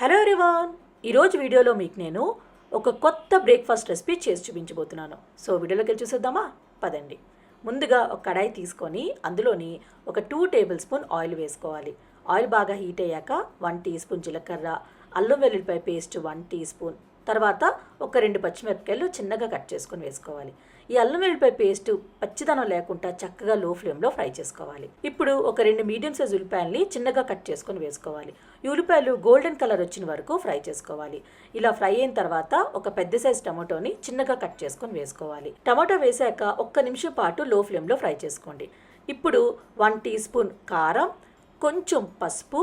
Hello everyone. ఈరోజు వీడియోలో మీకు నేను ఒక కొత్త బ్రేక్ఫాస్ట్ రెసిపీ చేసి చూపించబోతున్నాను. సో వీడియోలోకి వెళ్ళి చూసేద్దామా? పదండి. ముందుగా ఒక కడాయి తీసుకొని అందులోని ఒక టూ టేబుల్ స్పూన్ ఆయిల్ వేసుకోవాలి. ఆయిల్ బాగా హీట్ అయ్యాక వన్ టీ స్పూన్ జీలకర్ర అల్లం వెల్లుల్లిపాయ పేస్ట్ వన్ టీ స్పూన్ తర్వాత ఒక రెండు పచ్చిమిరపకాయలు చిన్నగా కట్ చేసుకొని వేసుకోవాలి. ఈ అల్లం వెల్లిపాయ పేస్ట్ పచ్చిదనం లేకుండా చక్కగా లో ఫ్లేమ్లో ఫ్రై చేసుకోవాలి. ఇప్పుడు ఒక రెండు మీడియం సైజ్ ఉల్లిపాయల్ని చిన్నగా కట్ చేసుకొని వేసుకోవాలి. ఈ ఉల్లిపాయలు గోల్డెన్ కలర్ వచ్చిన వరకు ఫ్రై చేసుకోవాలి. ఇలా ఫ్రై అయిన తర్వాత ఒక పెద్ద సైజ్ టమాటోని చిన్నగా కట్ చేసుకొని వేసుకోవాలి. టమాటో వేసాక ఒక్క నిమిషం పాటు లో ఫ్లేమ్లో ఫ్రై చేసుకోండి. ఇప్పుడు వన్ టీ స్పూన్ కారం కొంచెం పసుపు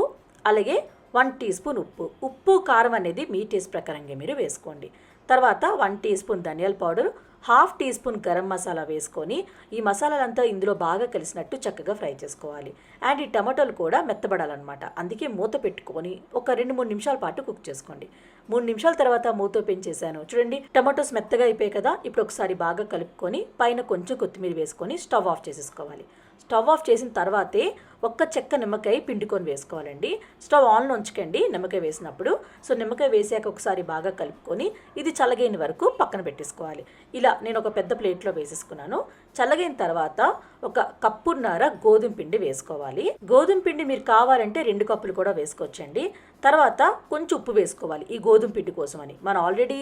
అలాగే వన్ టీ స్పూన్ ఉప్పు. ఉప్పు కారం అనేది మీ టేస్ట్ ప్రకారంగా మీరు వేసుకోండి. తర్వాత వన్ టీ స్పూన్ ధనియాల powder half teaspoon garam masala వేసుకొని ఈ మసాలాలంతా ఇందులో బాగా కలిసినట్టు చక్కగా ఫ్రై చేసుకోవాలి. అండ్ ఈ టమాటోలు కూడా మెత్తబడాలన్నమాట. అందుకే మూత పెట్టుకొని ఒక రెండు మూడు నిమిషాల పాటు కుక్ చేసుకోండి. మూడు నిమిషాల తర్వాత మూత పెంచేసాను చూడండి టమాటోస్ మెత్తగా అయిపోయాయి కదా? ఇప్పుడు ఒకసారి బాగా కలుపుకొని పైన కొంచెం కొత్తిమీర వేసుకొని స్టవ్ ఆఫ్ చేసేసుకోవాలి. స్టవ్ ఆఫ్ చేసిన తర్వాతే ఒక్క చెక్క నిమ్మకాయ పిండుకొని వేసుకోవాలండి. స్టవ్ ఆన్లో ఉంచకండి నిమ్మకాయ వేసినప్పుడు. సో నిమ్మకాయ వేసాక ఒకసారి బాగా కలుపుకొని ఇది చల్లగైన వరకు పక్కన పెట్టేసుకోవాలి. ఇలా నేను ఒక పెద్ద ప్లేట్లో వేసేసుకున్నాను. చల్లగైన తర్వాత ఒక కప్పున్నర గోధుమ పిండి వేసుకోవాలి. గోధుమ పిండి మీరు కావాలంటే రెండు కప్పులు కూడా వేసుకోవచ్చండి. తర్వాత కొంచెం ఉప్పు వేసుకోవాలి ఈ గోధుమ పిండి కోసం అని మనం ఆల్రెడీ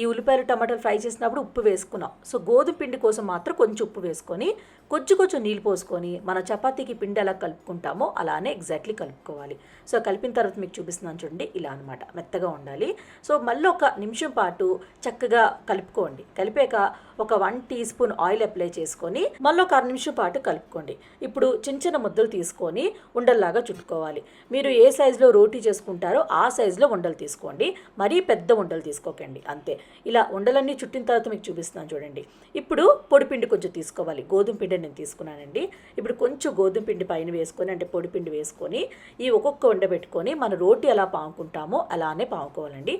ఈ ఉల్లిపాయలు టమాటాలు ఫ్రై చేసినప్పుడు ఉప్పు వేసుకున్నాం. సో గోధుమ పిండి కోసం మాత్రం కొంచెం ఉప్పు వేసుకొని కొంచెం కొంచెం నీళ్ళు పోసుకొని మన చపాతీకి పిండి ఎలా కలుపుకుంటామో అలానే ఎగ్జాక్ట్లీ కలుపుకోవాలి. సో కలిపిన తర్వాత మీకు చూపిస్తున్నాను చూడండి ఇలా అనమాట మెత్తగా ఉండాలి. సో మళ్ళీ ఒక నిమిషం పాటు చక్కగా కలుపుకోండి. కలిపాక ఒక one teaspoon oil apply చేసి తీసుకొని మళ్ళీ ఒక అర నిమిషం పాటు కలుపుకోండి. ఇప్పుడు చిన్న చిన్న ముద్దలు తీసుకొని ఉండల్లాగా చుట్టుకోవాలి. మీరు ఏ సైజులో రోటీ చేసుకుంటారో ఆ సైజులో ఉండలు తీసుకోండి. మరీ పెద్ద ఉండలు తీసుకోకండి. అంతే. ఇలా ఉండలన్నీ చుట్టిన తర్వాత మీకు చూపిస్తున్నాను చూడండి. ఇప్పుడు పొడిపిండి కొంచెం తీసుకోవాలి. గోధుమ పిండి నేను తీసుకున్నానండి. ఇప్పుడు కొంచెం గోధుమ పిండి పైన వేసుకొని అంటే పొడిపిండి వేసుకొని ఈ ఒక్కొక్క ఉండబెట్టుకొని మన రోటీ ఎలా పాముకుంటామో అలానే పాముకోవాలండి.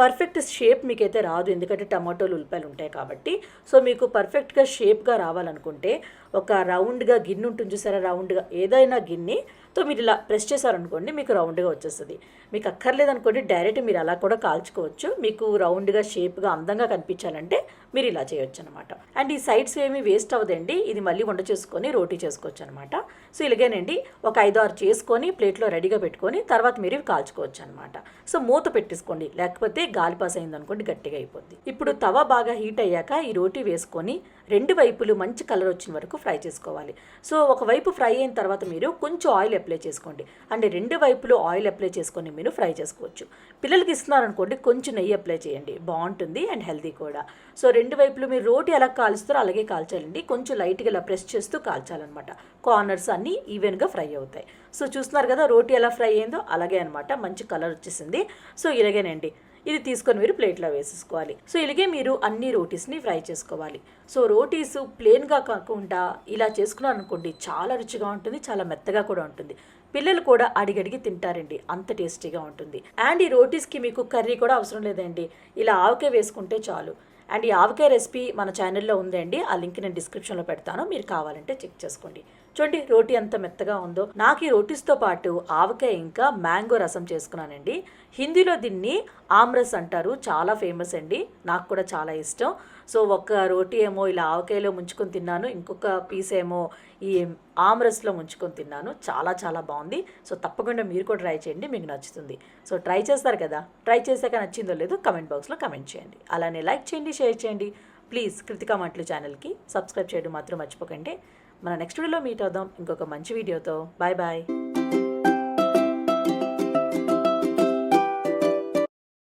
పర్ఫెక్ట్ షేప్ మీకైతే రాదు. ఎందుకంటే టమాటోలు ఉల్లిపాయలు ఉంటాయి కాబట్టి. సో మీకు పర్ఫెక్ట్గా షేప్గా రావాలనుకుంటే ఒక రౌండ్గా గిన్నె ఉంటుంది చూసారా? రౌండ్గా ఏదైనా గిన్నె సో మీరు ఇలా ప్రెస్ చేశారనుకోండి మీకు రౌండ్గా వచ్చేస్తుంది. మీకు అక్కర్లేదనుకోండి డైరెక్ట్ మీరు అలా కూడా కాల్చుకోవచ్చు. మీకు రౌండ్గా షేప్గా అందంగా కనిపించాలంటే మీరు ఇలా చేయొచ్చు అనమాట అండ్ ఈ సైడ్స్ ఏమీ వేస్ట్ అవ్వదండి. ఇది మళ్ళీ వంట చేసుకొని రోటీ చేసుకోవచ్చు అనమాట సో ఇలాగేనండి. ఒక ఐదు ఆరు చేసుకొని ప్లేట్లో రెడీగా పెట్టుకొని తర్వాత మీరు ఇవి కాల్చుకోవచ్చు అనమాట సో మూత పెట్టేసుకోండి. లేకపోతే గాలి పాస్ అయింది అనుకోండి గట్టిగా అయిపోద్ది. ఇప్పుడు తవ బాగా హీట్ అయ్యాక ఈ రోటీ వేసుకొని రెండు వైపులు మంచి కలర్ వచ్చిన వరకు ఫ్రై చేసుకోవాలి. సో ఒకవైపు ఫ్రై అయిన తర్వాత మీరు కొంచెం ఆయిల్ అప్లై చేసుకోండి. అంటే రెండు వైపులు ఆయిల్ అప్లై చేసుకొని మీరు ఫ్రై చేసుకోవచ్చు. పిల్లలకి ఇస్తున్నారనుకోండి కొంచెం నెయ్యి అప్లై చేయండి. బాగుంటుంది అండ్ హెల్తీ కూడా. సో రెండు వైపులు మీరు రోటీ ఎలా కాలుస్తారో అలాగే కాల్చాలండి. కొంచెం లైట్గా ఇలా ప్రెస్ చేస్తూ కాల్చాలన్నమాట. కార్నర్స్ అన్నీ ఈవెన్గా ఫ్రై అవుతాయి. సో చూస్తున్నారు కదా రోటీ ఎలా ఫ్రై అయిందో అలాగే అనమాట మంచి కలర్ వచ్చేసింది. సో ఇలాగేనండి. ఇది తీసుకొని మీరు ప్లేట్లో వేసేసుకోవాలి. సో ఇలాగే మీరు అన్ని రోటీస్ని ఫ్రై చేసుకోవాలి. సో రోటీస్ ప్లెయిన్గా కాకుండా ఇలా చేసుకున్నాను అనుకోండి చాలా రుచిగా ఉంటుంది చాలా మెత్తగా కూడా ఉంటుంది. పిల్లలు కూడా అడిగడిగి తింటారండి అంత టేస్టీగా ఉంటుంది. అండ్ ఈ రోటీస్కి మీకు కర్రీ కూడా అవసరం లేదండి. ఇలా ఆవకాయ వేసుకుంటే చాలు. అండ్ ఈ ఆవకాయ రెసిపీ మన ఛానల్లో ఉందండి ఆ లింక్ నేను డిస్క్రిప్షన్లో పెడతాను మీరు కావాలంటే చెక్ చేసుకోండి. చూడండి రోటీ ఎంత మెత్తగా ఉందో. నాకు ఈ రోటీస్తో పాటు ఆవకాయ ఇంకా మ్యాంగో రసం చేసుకున్నానండి. హిందీలో దీన్ని ఆమ్రస్ అంటారు చాలా ఫేమస్ అండి. నాకు కూడా చాలా ఇష్టం. సో ఒక రోటీ ఏమో ఇలా ఆవకాయలో ముంచుకొని తిన్నాను ఇంకొక పీస్ ఏమో ఈ ఆమ్రస్లో ముంచుకొని తిన్నాను. చాలా చాలా బాగుంది. సో తప్పకుండా మీరు కూడా ట్రై చేయండి మీకు నచ్చుతుంది. సో ట్రై చేస్తారు కదా? ట్రై చేశాక నచ్చిందో లేదో కమెంట్ బాక్స్లో కమెంట్ చేయండి. అలానే లైక్ చేయండి షేర్ చేయండి. ప్లీజ్ కృతికా మట్లు ఛానల్కి సబ్స్క్రైబ్ చేయడం మాత్రం మర్చిపోకండి. మన నెక్స్ట్ వీడియోలో మీట్ అవుదాం. ఇంకొక మంచి వీడియోతో బాయ్ బాయ్